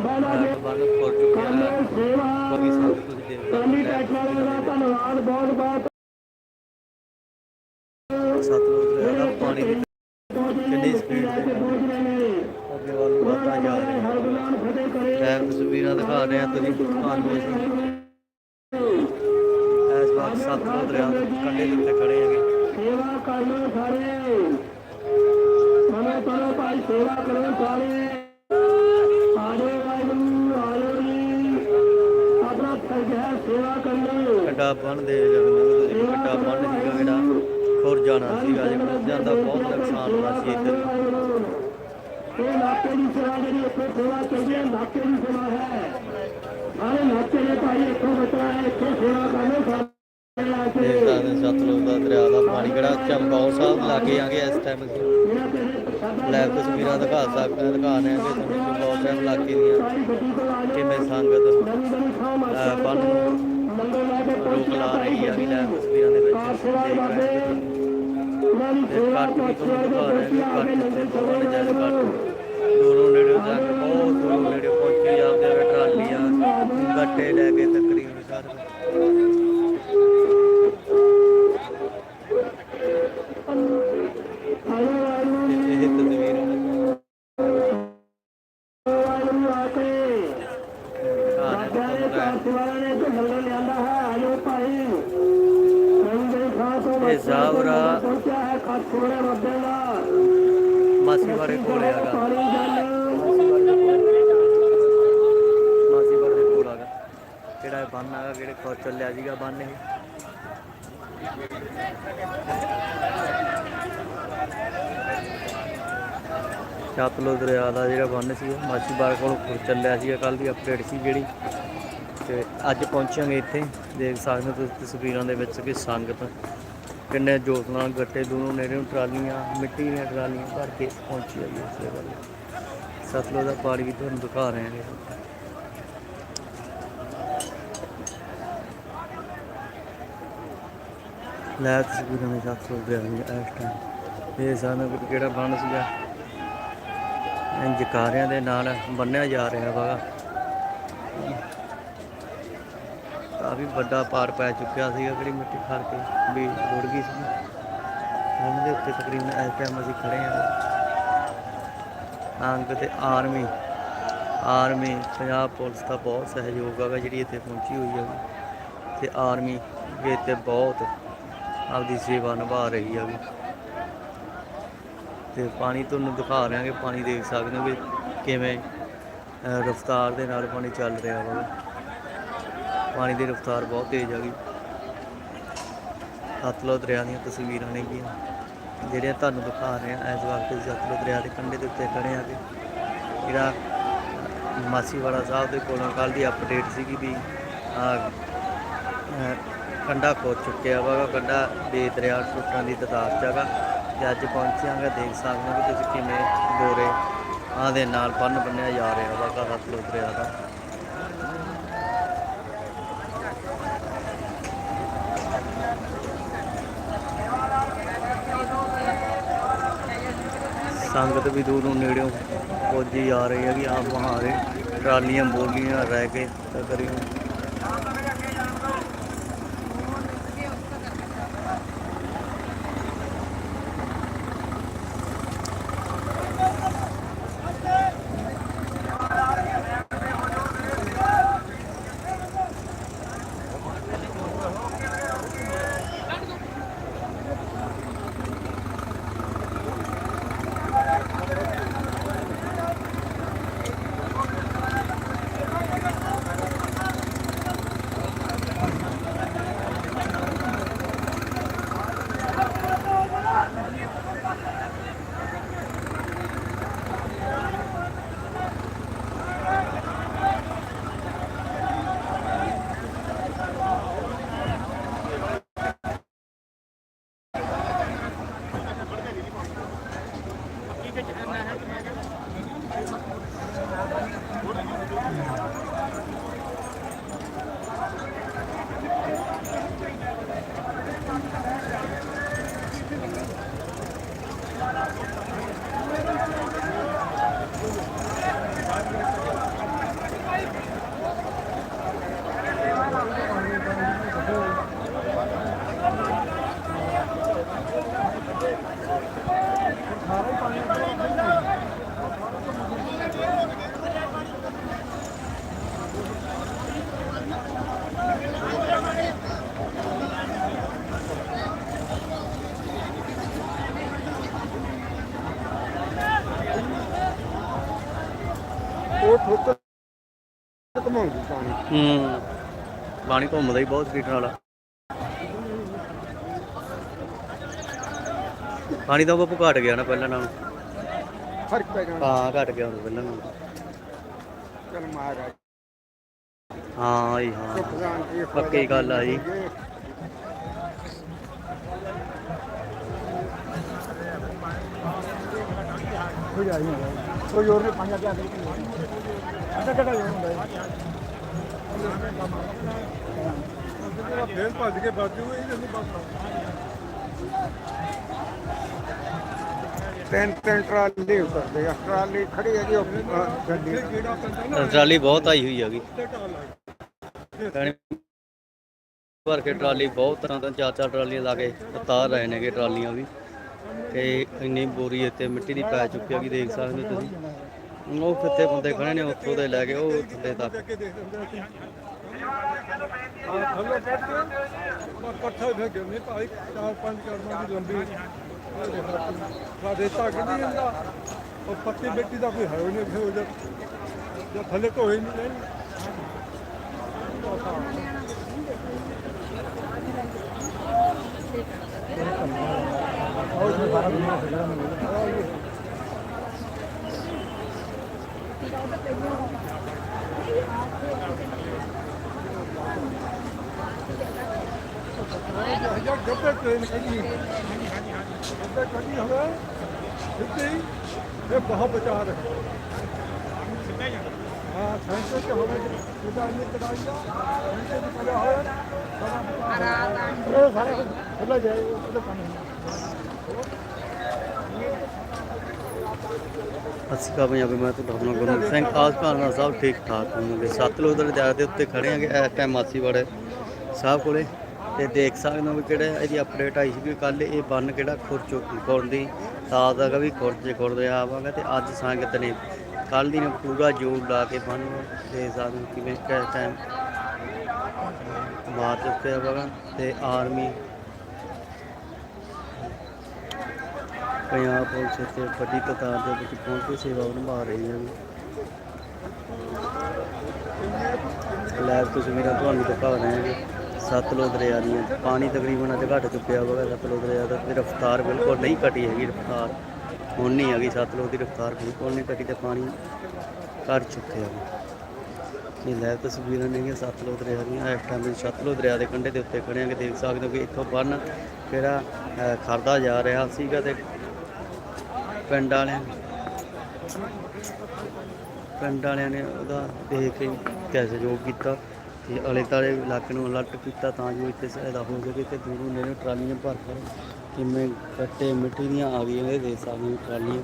ਬੰਨ ਚੁੱਕਿਆ ਬਾਕੀ ਸਭ ਕੁਝ ਧੰਨਵਾਦ ਬਹੁਤ ਬਹੁਤ ਸਤਲੁਜ ਦਰਿਆ ਦਾ ਪਾਣੀ ਦੀ ਕਿੰਨੀ ਸਪੀਡ ਤੇ ਅੱਗੇ ਵੱਲ ਨੂੰ ਵਧਦਾ ਜਾ ਰਿਹਾ ਹੈ ਤਸਵੀਰਾਂ ਦਿਖਾ ਰਹੇ ਹਾਂ ਤੁਸੀਂ ਤੁਹਾਨੂੰ ਇਸ ਵਾਰ ਸਤਲੁਜ ਦਰਿਆ ਦੇ ਕੰਢੇ ਦੇ ਉੱਤੇ ਖੜੇ ਹੈਗੇ ਸੇਵਾ ਕਰ ਲੋ ਸਾਰੇ ਮਨੋ ਤਨੋ ਭਾਈ ਸੇਵਾ ਕਰੋ ਸਾਰੇ ਆਜੋ ਜੀ ਕੱਡਾ ਬੰਨ ਦੇ ਜਗਨ ਦੇ ਕੱਡਾ ਬੰਨ ਸੀਗਾ ਜਿਹੜਾ ਖੁਰ ਜਾਣਾ ਸੀਗਾ ਜੇ ਖੁਰ ਜਾਂਦਾ ਬਹੁਤ ਨੁਕਸਾਨ ਹੋਣਾ ਸੀ ਇੱਧਰ। ਇਹ ਨਾਕੇ ਦੀ ਸੇਵਾ ਜਿਹੜੀ ਇੱਥੇ ਸੇਵਾ ਚੱਲਦੀ ਹੈ ਨਾਕੇ ਦੀ ਸੇਵਾ ਹੈ। ਸਾਰੇ ਨਾਕੇ ਦੇ ਭਾਈ ਇੱਥੋਂ ਬਚਣਾ ਹੈ ਇੱਥੇ ਸੇਵਾ ਕਰਨੀ ਸਾਰੇ ਆ ਕੇ ਦੇਖ ਸਕਦੇ ਹੋ ਸਤਲੁਜ ਦਾ ਦਰਿਆ ਦਾ ਪਾਣੀ ਜਿਹੜਾ ਚੰਬਾਓ ਸਾਹਿਬ ਲਾਗੇ ਆਗੇ ਇਸ ਟਾਈਮ ਅਸੀਂ। ਇਹਨਾਂ ਤਸਵੀਰਾਂ ਦਿਖਾ ਸਕਦੇ ਦਿਖਾ ਰਹੇ ਹਾਂ ਕਿ ਤੁਹਾਨੂੰ ਚੰਬਾਓ ਸਾਹਿਬ ਦੀਆਂ ਕਿਵੇਂ ਸੰਗਤ ਨਵੀਂ ਰੋਕ ਲਾ ਰਹੀ ਹੈ ਵੀ ਲੈਬ ਤਸਵੀਰਾਂ ਦੇ ਵਿੱਚ ਦੇਖ ਰਹੇ ਹਾਂ ਉਹਨਾਂ ਵੀ ਤੁਹਾਨੂੰ ਦਿਖਾ ਰਹੇ ਹਾਂ ਆ ਕੇ ਕਿ ਲੰਗਰ ਕੱਟ ਦੂਰੋਂ ਨੇੜੇ ਜਾ ਕੇ ਬਹੁਤ ਦੂਰੋਂ ਨੇੜੇ ਪਹੁੰਚੀ ਜਾਂਦੇ ਆ ਟਰਾਲੀਆਂ ਗੱਟੇ ਲੈ ਕੇ ਤਕਰੀਬਨ ਸਾਰੇ ਕੋਲ ਹੈਗਾ। ਦੇ ਕੋਲ ਹੈਗਾ। ਕਿਹੜਾ ਬੰਨ ਹੈਗਾ ਕਿਹੜੇ ਚੱਲਿਆ ਸੀਗਾ ਬੰਨ ਇਹ। ਸਤਲੁਜ ਦਰਿਆ ਦਾ ਜਿਹੜਾ ਬੰਨ ਸੀ ਮਾਸੀਵਾੜੇ ਕੋਲ ਖੁਰ ਚੱਲਿਆ ਸੀਗਾ ਕੱਲ ਦੀ ਅਪਡੇਟ ਸੀ ਜਿਹੜੀ। ਤੇ ਅੱਜ ਪਹੁੰਚਾਂਗੇ ਇੱਥੇ। ਦੇਖ ਸਕਦੇ ਹੋ ਤੁਸੀਂ ਤਸਵੀਰਾਂ ਦੇ ਵਿੱਚ ਕਿ ਸੰਗਤ ਕਿੰਨੇ ਜੋਤ ਨਾਲ ਗੱਟੇ ਦੋਨੋਂ ਨੇੜੇ ਨੂੰ ਟਰਾਲੀਆਂ, ਮਿੱਟੀ ਦੀਆਂ ਟਰਾਲੀਆਂ ਭਰ ਕੇ ਪਹੁੰਚੀ ਆਈ ਇਸ ਜਗ੍ਹਾ ਸਤਲੁਜ ਦਾ ਪਾਣੀ ਵੀ ਤੁਹਾਨੂੰ ਦਿਖਾ ਰਹੇ ਹਾਂ ਲੈ ਤਸਵੀਰਾਂ ਦੇ ਸਤਲੁਜ ਦੇ ਆਈਆਂ ਇਸ ਟਾਈਮ ਇਹ ਸਾਨੂੰ ਕਿਹੜਾ ਬਣ ਸੀਗਾ ਜਕਾਰਿਆਂ ਦੇ ਨਾਲ ਬੰਨਿਆ ਜਾ ਰਿਹਾ ਵਾ। ਕਾਫੀ ਵੱਡਾ ਪਾਰ ਪੈ ਚੁੱਕਿਆ ਸੀਗਾ ਕਿਹੜੀ ਮਿੱਟੀ ਖੜ ਕੇ, ਵੀ ਰੁੜ ਗਈ ਸੀ। ਉਹਨਾਂ ਦੇ ਉੱਤੇ ਤਕਰੀਬਨ ਇਸ ਟਾਈਮ ਅਸੀਂ ਖੜੇ ਹਾਂ। ਅੰਗ ਤੇ ਆਰਮੀ ਆਰਮੀ ਪੰਜਾਬ ਪੁਲਿਸ ਦਾ ਬਹੁਤ ਸਹਿਯੋਗ ਹੈਗਾ ਜਿਹੜੀ ਇੱਥੇ ਪਹੁੰਚੀ ਹੋਈ ਹੈ ਤੇ ਆਰਮੀ ਵੀ ਇੱਥੇ ਬਹੁਤ ਆਪਦੀ ਸੇਵਾ ਨਿਭਾ ਰਹੀ ਹੈ ਤੇ ਪਾਣੀ ਤੁਹਾਨੂੰ ਦਿਖਾ ਰਿਹਾ ਕਿ ਪਾਣੀ ਦੇਖ ਸਕਦੇ ਹੋ ਕਿ ਕਿਵੇਂ ਰਫ਼ਤਾਰ ਦੇ ਨਾਲ ਪਾਣੀ ਚੱਲ ਰਿਹਾ ਵਾ। ਪਾਣੀ ਦੀ ਰਫ਼ਤਾਰ ਬਹੁਤ ਤੇਜ਼ ਹੈਗੀ ਸਤਲੁਜ ਦਰਿਆ ਦੀਆਂ ਤਸਵੀਰਾਂ ਨੇਗੀਆਂ ਜਿਹੜੀਆਂ ਤੁਹਾਨੂੰ ਦਿਖਾ ਰਹੇ ਹਾਂ ਇਸ ਵਕਤ ਅਸੀਂ ਸਤਲੁਜ ਦਰਿਆ ਦੇ ਕੰਢੇ ਦੇ ਉੱਤੇ ਖੜੇ ਹਾਂ ਕਿ। ਜਿਹੜਾ ਮਾਸੀਵਾੜਾ ਸਾਹਿਬ ਦੇ ਕੋਲੋਂ ਕੱਲ ਦੀ ਅਪਡੇਟ ਸੀਗੀ ਵੀ ਆਹ, ਕੰਢਾ ਖੋ ਚੁੱਕਿਆ ਵਾ ਕੰਢਾ ਦੇ ਦਰਿਆ ਟੁੱਟਣ ਦੀ ਤਦਾਦ 'ਚ ਹੈਗਾ ਤੇ ਅੱਜ ਪਹੁੰਚਿਆਂਗੇ ਦੇਖ ਸਕਦੇ ਹੋ ਕਿ ਤੁਸੀਂ ਕਿਵੇਂ ਗੋਰੇ ਆਹ ਦੇ ਨਾਲ ਬੰਨ ਬੰਨਿਆ ਜਾ ਰਿਹਾ ਵਾ ਸਤਲੁਜ ਦਰਿਆ ਦਾ। ਸੰਗਤ ਵੀ ਦੂਰੋਂ ਨੇੜਿਓਂ ਪਹੁੰਚੀ ਆ ਰਹੀ ਹੈ ਕਿ ਆਪ ਮਹਾਰੇ ਟਰਾਲੀਆਂ, ਬੋਲੀਆਂ ਰਹਿ ਕੇ ਤਕਰੀਬਨ Yeah. ਪਾਣੀ ਘੁੰਮਦਾ ਹੀ ਬਹੁਤ ਨਾਲ ਆ। ਪਾਣੀ ਤਾਂ ਬਾਪੂ ਘਟ ਗਿਆ ਨਾ ਪਹਿਲਾਂ ਨਾਲੋਂ। ਫ਼ਰਕ ਪੈ ਜਾਣਾ ਹਾਂ ਘਟ ਗਿਆ ਹੁਣ ਪਹਿਲਾਂ ਨਾਲੋਂ। ਚਲ ਮਹਾਰਾਜ ਹਾਂ ਜੀ ਹਾਂ। ਪੱਕੀ ਗੱਲ ਆ ਜੀ। ਹੋ ਜਾਈ ਕੋਈ ਹੋਰ ਨੇ ਪਾਣੀ ਆ ਗਿਆ ਅੱਧਾ ਘਟਾ ਹੁੰਦਾ ਹੈ ਫੇਰ ਭੱਜ ਕੇ ਬਾਜੂ ਇਹ ਨਹੀਂ ਤਿੰਨ ਤਿੰਨ ਟਰਾਲੀ ਉਤਰਦੇ ਆ। ਟਰਾਲੀ ਖੜੀ ਹੈਗੀ ਉਹ, ਗੱਡੀ ਟਰਾਲੀ ਬਹੁਤ ਆਈ ਹੋਈ ਹੈਗੀ। ਭਰ ਕੇ ਟਰਾਲੀ ਬਹੁਤ ਤਰ੍ਹਾਂ ਤੋਂ ਚਾਰ ਚਾਰ ਟਰਾਲੀਆਂ ਲਾ ਕੇ ਉਤਾਰ ਰਹੇ ਨੇਗੇ ਟਰਾਲੀਆਂ ਵੀ। ਤੇ ਇੰਨੀ ਬੋਰੀ ਇੱਥੇ ਮਿੱਟੀ ਦੀ ਪੈ ਚੁੱਕੀ ਹੈਗੀ ਦੇਖ ਸਕਦੇ ਹੋ ਤੁਸੀਂ। ਉਹ ਕਿੱਥੇ ਬੰਦੇ ਖੜੇ ਨੇ ਉੱਥੋਂ ਦੇ ਲੈ ਕੇ ਉਹ ਥੱਲੇ ਤੱਕ। ਇਕੱਠਾ ਫਿਰ ਗਿਰਨੇ ਭਾਈ ਚਾਰ ਪੰਜ ਕਰਮਾਂ ਦੀ ਲੰਬੀ ਸਾਡੇ ਤੱਕ ਨਹੀਂ ਜਾਂਦਾ ਉਹ ਪੱਤੀ ਮਿੱਟੀ ਦਾ ਕੋਈ ਹੈ ਨਹੀਂ ਫਿਰ ਉਹਦੇ ਜੇ ਥੱਲੇ ਢੋਏ ਨਹੀਂ ਨਹੀਂ ਜਾਂ ਗੱਬੇ ਟ੍ਰੇਨ ਕੱਢੀ ਗੱਬੇ ਕੱਢੀ ਹੋਵੇ ਸਿੱਧੀ ਇਹ ਬਹੁਤ ਬਚਾ ਦੇ ਹਾਂ। ਸੈਂਟਰ ਤੇ ਹੋਵੇ ਜਿਹਦਾ ਇੰਨੀ ਕੜਾਈ ਸੈਂਟਰ ਤੇ ਪੜਿਆ ਹੋਇਆ ਇਹ ਸਾਰੇ ਖੁੱਲਾ ਜਾਏ ਉਹਦੇ ਕੰਮ ਅਸੀਂ ਕਾ ਪੰਜਾਬੀ, ਮੈਂ ਤੁਹਾਡਾ ਆਪਣਾ ਗੁਰਮੁਖ ਸਿੰਘ। ਆਸ ਭਾਵਨਾ ਸਾਹਿਬ ਠੀਕ ਠਾਕ ਹੋਵਾਂਗੇ ਸਤਲੁਜ ਦਰਿਆ ਦੇ ਉੱਤੇ ਖੜੇ ਆਂਗੇ ਇਸ ਟਾਈਮ ਮਾਸੀਵਾੜੇ ਸਾਹਿਬ ਕੋਲੇ। ਤੇ ਦੇਖ ਸਕਦੇ ਹੋ ਵੀ ਕਿਹੜਾ ਇਹਦੀ ਅਪਡੇਟ ਆਈ ਸੀ ਕਿ ਕੱਲ ਇਹ ਬੰਨ ਕਿਹੜਾ ਖੁਰ ਚੁੱਕੀ ਖੁਰਦੀ ਤਾਂ ਦਾ ਵੀ ਖੁਰਜ ਖੁਰਦੇ ਆਵਾਂਗਾ ਤੇ ਅੱਜ ਸੰਗਤ ਨੇ ਕੱਲ ਦੀ ਨੇ ਪੂਰਾ ਜੋਰ ਲਾ ਕੇ ਬੰਨ ਦੇ ਸਕਦੇ ਕਿਵੇਂ ਕਿਸ ਟਾਈਮ ਮਾਰ ਚੁੱਕੇ ਆਵਾਂਗਾ ਤੇ ਆਰਮੀ ਪੰਜਾਬ ਪੁਲਿਸ ਇੱਥੇ ਵੱਡੀ ਤਾਦਾਦ ਦੇ ਵਿੱਚ ਪਹੁੰਚ ਕੇ ਸੇਵਾ ਨਿਭਾ ਰਹੀ ਹੈ। ਲੈਬ ਤਸਵੀਰਾਂ ਤੁਹਾਨੂੰ ਦਿਖਾ ਰਹੇ ਹਾਂ। ਸਤਲੁਜ ਦਰਿਆ ਦੀਆਂ ਪਾਣੀ ਤਕਰੀਬਨ ਅੱਜ ਘਟ ਚੁੱਕਿਆ ਵਾ ਸਤਲੁਜ ਦਰਿਆ ਦਾ। ਤੇ ਰਫ਼ਤਾਰ ਬਿਲਕੁਲ ਨਹੀਂ ਘਟੀ ਹੈਗੀ ਰਫ਼ਤਾਰ ਹੁਣ ਨਹੀਂ ਹੈਗੀ ਸਤਲੁਜ ਦੀ ਰਫ਼ਤਾਰ ਬਿਲਕੁਲ ਨਹੀਂ ਘਟੀ ਤੇ ਪਾਣੀ ਘਟ ਚੁੱਕਿਆ ਵਾ। ਇਹ ਲੈਬ ਤਸਵੀਰਾਂ ਨੇਗੀਆਂ ਸਤਲੁਜ ਦਰਿਆ ਦੀਆਂ ਇਸ ਟਾਈਮ ਸਤਲੁਜ ਦਰਿਆ ਦੇ ਕੰਢੇ ਦੇ ਉੱਤੇ ਖੜੇ ਹਾਂ ਕਿ ਦੇਖ ਸਕਦੇ ਹੋ ਕਿ ਇੱਥੋਂ ਬੰਨ ਜਿਹੜਾ ਅਹ, ਖਰਦਾ ਜਾ ਰਿਹਾ ਸੀਗਾ ਤੇ ਪਿੰਡ ਵਾਲਿਆਂ ਪਿੰਡ ਵਾਲਿਆਂ ਨੇ ਉਹਦਾ ਦੇਖ ਕੇ ਕੈ ਸਹਿਯੋਗ ਕੀਤਾ ਤੇ ਅਲੇ ਤਾਲੇ ਇਲਾਕੇ ਨੂੰ ਅਲਰਟ ਕੀਤਾ ਤਾਂ ਜੋ ਇੱਥੇ ਸਹਾਇਤਾ ਹੋ ਸਕੇ ਤੇ ਦੂਰੋਂ ਨੇੜੇ ਟਰਾਲੀਆਂ ਭਰ ਭਰ ਕਿਵੇਂ ਕੱਟੇ ਮਿੱਟੀ ਦੀਆਂ ਆ ਗਈਆਂ ਇਹ ਦੇਖ ਸਕਦੇ ਹੋ ਟਰਾਲੀਆਂ।